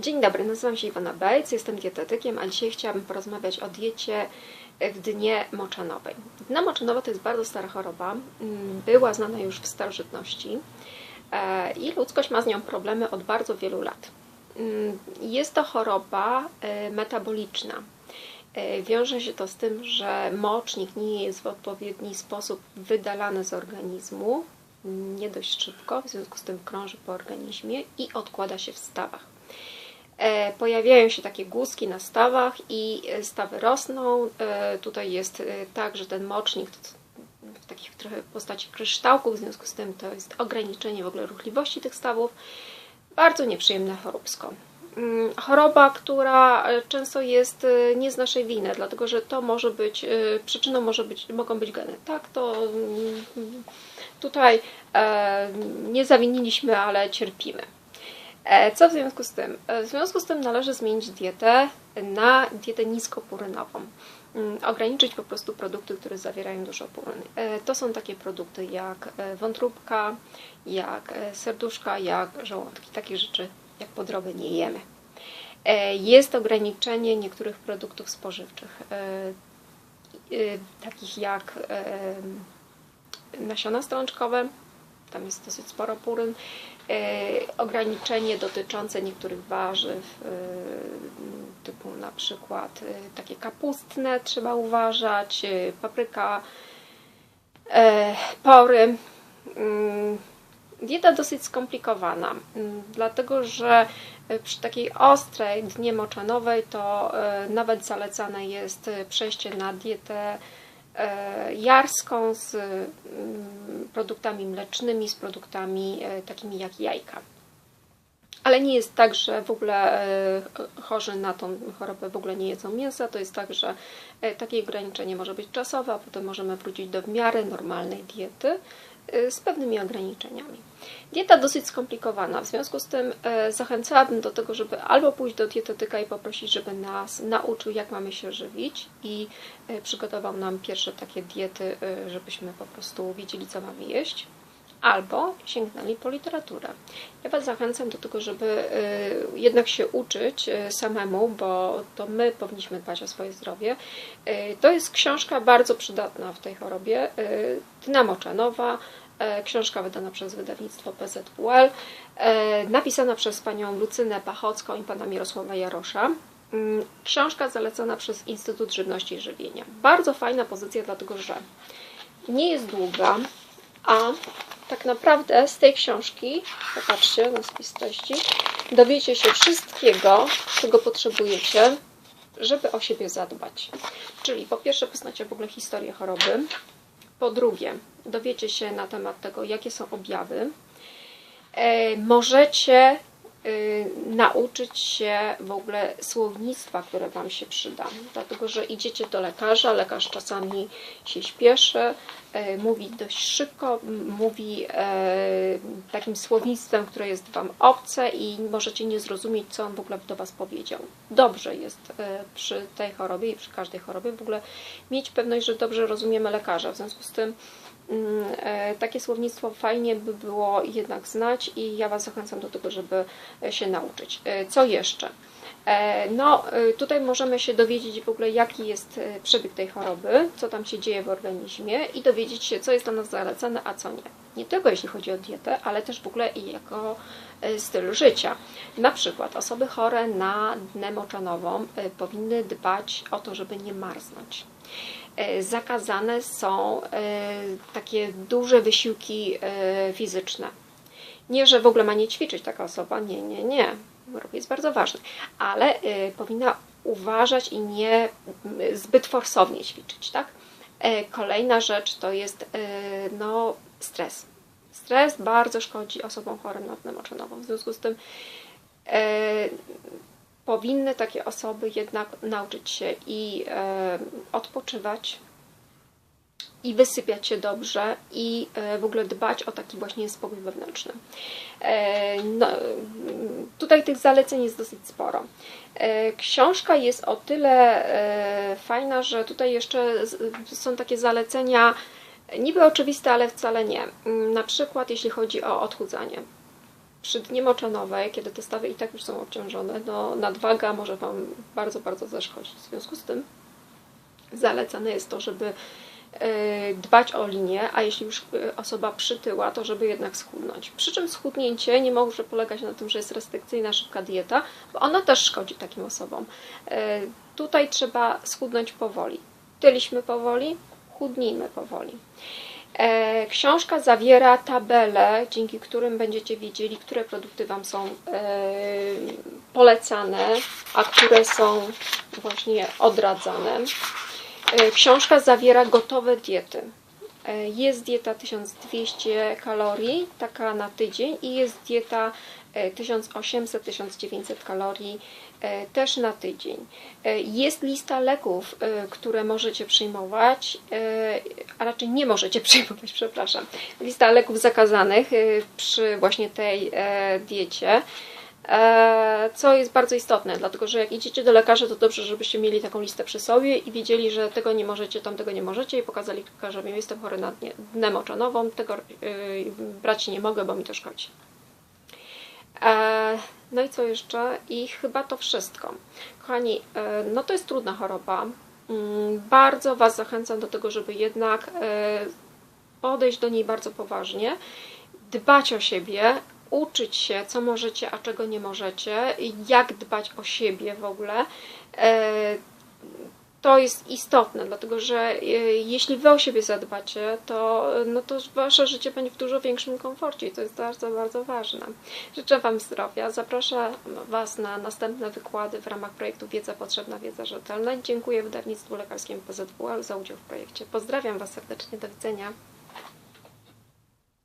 Dzień dobry, nazywam się Iwona Bejc, jestem dietetykiem, a dzisiaj chciałabym porozmawiać o diecie w dnie moczanowej. Dno moczanowe to jest bardzo stara choroba, mm, była znana już w starożytności e, i ludzkość ma z nią problemy od bardzo wielu lat. Mm, jest to choroba e, metaboliczna. E, wiąże się to z tym, że mocznik nie jest w odpowiedni sposób wydalany z organizmu, nie dość szybko, w związku z tym krąży po organizmie i odkłada się w stawach. E, pojawiają się takie głuski na stawach i e, stawy rosną. E, tutaj jest tak, że ten mocznik w takich trochę postaci kryształków, w związku z tym to jest ograniczenie w ogóle ruchliwości tych stawów. Bardzo nieprzyjemne choróbsko. Mm, choroba, która często jest nie z naszej winy, dlatego że to może być, przyczyną może być, mogą być geny. Tak, to mm, tutaj nie zawiniliśmy, ale cierpimy. E, co w związku z tym? E, w związku z tym należy zmienić dietę na dietę niskopurynową. Mm, ograniczyć po prostu produkty, które zawierają dużo puryny. E, to są takie produkty jak wątróbka, jak serduszka, jak żołądki. Takie rzeczy jak po drogę nie jemy. Jest ograniczenie niektórych produktów spożywczych, takich jak nasiona strączkowe, tam jest dosyć sporo puryn, e, ograniczenie dotyczące niektórych warzyw, e, typu na przykład e, takie kapustne trzeba uważać, papryka, pory. Mm, dieta dosyć skomplikowana, mm, dlatego że przy takiej ostrej dnie moczanowej to nawet zalecane jest przejście na dietę jarską z mm, produktami mlecznymi, z produktami e, takimi jak jajka. Ale nie jest tak, że w ogóle e, chorzy na tą chorobę w ogóle nie jedzą mięsa. To jest tak, że takie ograniczenie może być czasowe, a potem możemy wrócić do w miarę normalnej diety z pewnymi ograniczeniami. Dieta dosyć skomplikowana, w związku z tym e, zachęcałabym do tego, żeby albo pójść do dietetyka i poprosić, żeby nas nauczył, jak mamy się żywić i e, przygotował nam pierwsze takie diety, żebyśmy po prostu wiedzieli, co mamy jeść, albo sięgnęli po literaturę. Ja Was zachęcam do tego, żeby jednak się uczyć samemu, bo to my powinniśmy dbać o swoje zdrowie. To jest książka bardzo przydatna w tej chorobie. Dna Moczanowa, E, książka wydana przez wydawnictwo PZWL, napisana przez panią Lucynę Pachocką i pana Mirosława Jarosza. Mm, książka zalecona przez Instytut Żywności i Żywienia. Bardzo fajna pozycja, dlatego że nie jest długa, a tak naprawdę z tej książki, popatrzcie na spis treści, dowiecie się wszystkiego, czego potrzebujecie, żeby o siebie zadbać. Czyli po pierwsze poznacie w ogóle historię choroby, po drugie, dowiecie się na temat tego, jakie są objawy. E, możecie nauczyć się w ogóle słownictwa, które Wam się przyda. Dlatego, że idziecie do lekarza, lekarz czasami się śpieszy, e, mówi dość szybko, mówi e, takim słownictwem, które jest Wam obce i możecie nie zrozumieć, co on w ogóle do Was powiedział. Dobrze jest przy tej chorobie i przy każdej chorobie w ogóle mieć pewność, że dobrze rozumiemy lekarza. W związku z tym takie słownictwo fajnie by było jednak znać i ja Was zachęcam do tego, żeby się nauczyć. E, co jeszcze? E, no, tutaj możemy się dowiedzieć w ogóle, jaki jest przebieg tej choroby, co tam się dzieje w organizmie i dowiedzieć się, co jest dla nas zalecane, a co nie. Nie tylko jeśli chodzi o dietę, ale też w ogóle i jako styl życia. Na przykład osoby chore na dnę moczanową powinny dbać o to, żeby nie marznąć. E, zakazane są e, takie duże wysiłki e, fizyczne. Nie, że w ogóle ma nie ćwiczyć taka osoba, nie, nie, nie. Ruch jest bardzo ważny, ale powinna uważać i nie zbyt forsownie ćwiczyć, tak? Kolejna rzecz to jest no, stres. Stres bardzo szkodzi osobom chorym na tnę. W związku z tym powinny takie osoby jednak nauczyć się i e, odpoczywać, i wysypiać się dobrze i e, w ogóle dbać o taki właśnie spokój wewnętrzny. E, no, tutaj tych zaleceń jest dosyć sporo. Książka jest o tyle fajna, że tutaj jeszcze są takie zalecenia niby oczywiste, ale wcale nie. Na przykład jeśli chodzi o odchudzanie przy dnie moczanowej, kiedy te stawy i tak już są obciążone, no nadwaga może Wam bardzo, bardzo zaszkodzić. W związku z tym zalecane jest to, żeby e, dbać o linię, a jeśli już e, osoba przytyła, to żeby jednak schudnąć. Przy czym schudnięcie nie może polegać na tym, że jest restrykcyjna, szybka dieta, bo ona też szkodzi takim osobom. E, tutaj trzeba schudnąć powoli. Tyliśmy powoli, chudnijmy powoli. Książka zawiera tabele, dzięki którym będziecie wiedzieli, które produkty Wam są polecane, a które są właśnie odradzane. E, książka zawiera gotowe diety. E, jest dieta 1200 kalorii, taka na tydzień, i jest dieta 1800-1900 e, kalorii też na tydzień. Jest lista leków, które możecie przyjmować, a raczej nie możecie przyjmować, przepraszam. Lista leków zakazanych przy właśnie tej diecie. E, co jest bardzo istotne, dlatego że jak idziecie do lekarza, to dobrze, żebyście mieli taką listę przy sobie i wiedzieli, że tego nie możecie, tamtego nie możecie i pokazali lekarzowi, jestem chory na dnę moczanową, tego yy, brać nie mogę, bo mi to szkodzi. E, no i co jeszcze? I chyba to wszystko. Kochani, e, no to jest trudna choroba. Mm, bardzo Was zachęcam do tego, żeby jednak podejść do niej bardzo poważnie, dbać o siebie, uczyć się, co możecie, a czego nie możecie, jak dbać o siebie w ogóle. E, to jest istotne, dlatego że e, jeśli wy o siebie zadbacie, to, no to wasze życie będzie w dużo większym komforcie i to jest bardzo, bardzo ważne. Życzę Wam zdrowia. Zapraszam Was na następne wykłady w ramach projektu Wiedza Potrzebna, Wiedza Rzetelna. Dziękuję wydawnictwu lekarskiemu PZWL za udział w projekcie. Pozdrawiam Was serdecznie. Do widzenia.